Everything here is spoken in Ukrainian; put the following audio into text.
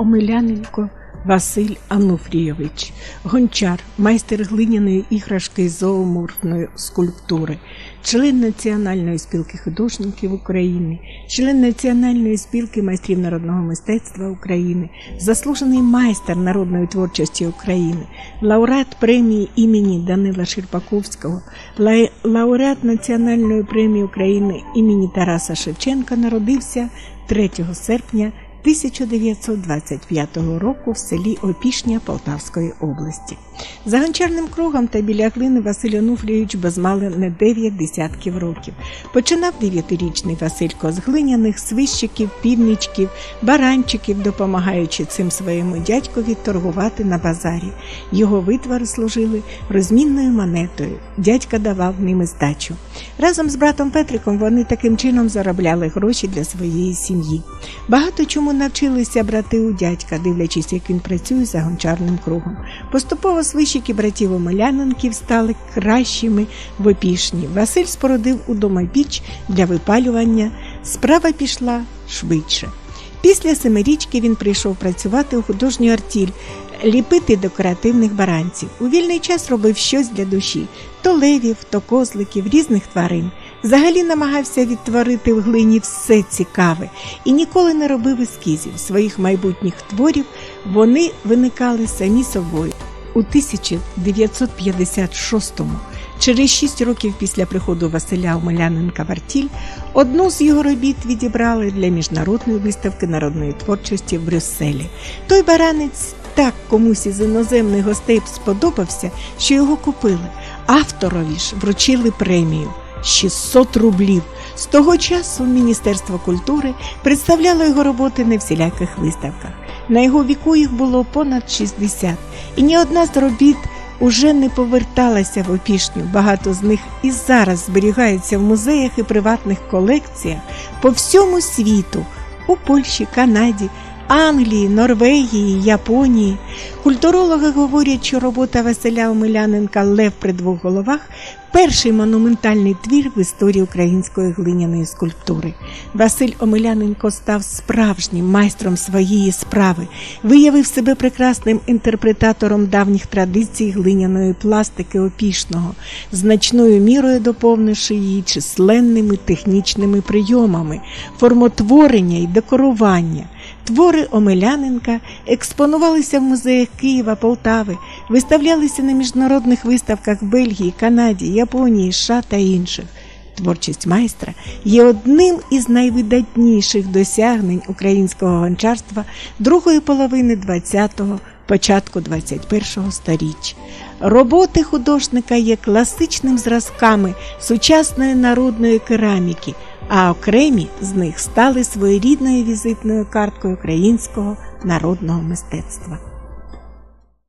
Омеляненко. Василь Ануфрійович, гончар, майстер глиняної іграшки і зооморфної скульптури, член Національної спілки художників України, член Національної спілки майстрів народного мистецтва України, заслужений майстер народної творчості України, лауреат премії імені Данила Ширпаковського, ла- лауреат Національної премії України імені Тараса Шевченка народився 3 серпня 1925 року в селі Опішня Полтавської області. За гончарним кругом та біля глини Василь Онуфрійович безмали не 9 десятків років. Починав дев'ятирічний Василько з глиняних свищиків, північків, баранчиків, допомагаючи цим своєму дядькові торгувати на базарі. Його витвори служили розмінною монетою. Дядька давав ними здачу. Разом з братом Петриком вони таким чином заробляли гроші для своєї сім'ї. Багато чому навчилися брати у дядька, дивлячись, як він працює за гончарним кругом. Поступово свищики братів Омеляненків стали кращими в опішні. Василь спорудив удома піч для випалювання. Справа пішла швидше. Після семирічки він прийшов працювати у художню артіль, ліпити декоративних баранців. У вільний час робив щось для душі: то левів, то козликів, різних тварин. Взагалі намагався відтворити в глині все цікаве і ніколи не робив ескізів своїх майбутніх творів. Вони виникали самі собою. У 1956-му, через шість років після приходу Василя Омеляненка в Артіль, одну з його робіт відібрали для міжнародної виставки народної творчості в Брюсселі. Той баранець так комусь із іноземних гостей сподобався, що його купили. Авторові ж вручили премію 600 рублів. З того часу Міністерство культури представляло його роботи на всіляких виставках. На його віку їх було понад 60, і ні одна з робіт уже не поверталася в опішню. Багато з них і зараз зберігаються в музеях і приватних колекціях по всьому світу у Польщі, Канаді. Англії, Норвегії, Японії. Культурологи говорять, що робота Василя Омеляненка Лев при двох головах перший монументальний твір в історії української глиняної скульптури. Василь Омеляненко став справжнім майстром своєї справи, виявив себе прекрасним інтерпретатором давніх традицій глиняної пластики опішного, значною мірою доповнивши її численними технічними прийомами, формотворення і декорування. Твори Омеляненка експонувалися в музеях Києва, Полтави, виставлялися на міжнародних виставках Бельгії, Канаді, Японії, США та інших. Творчість майстра є одним із найвидатніших досягнень українського гончарства другої половини ХХ-го, початку ХХІ століття. Роботи художника є класичним зразками сучасної народної кераміки, а окремі з них стали своєрідною візитною карткою українського народного мистецтва.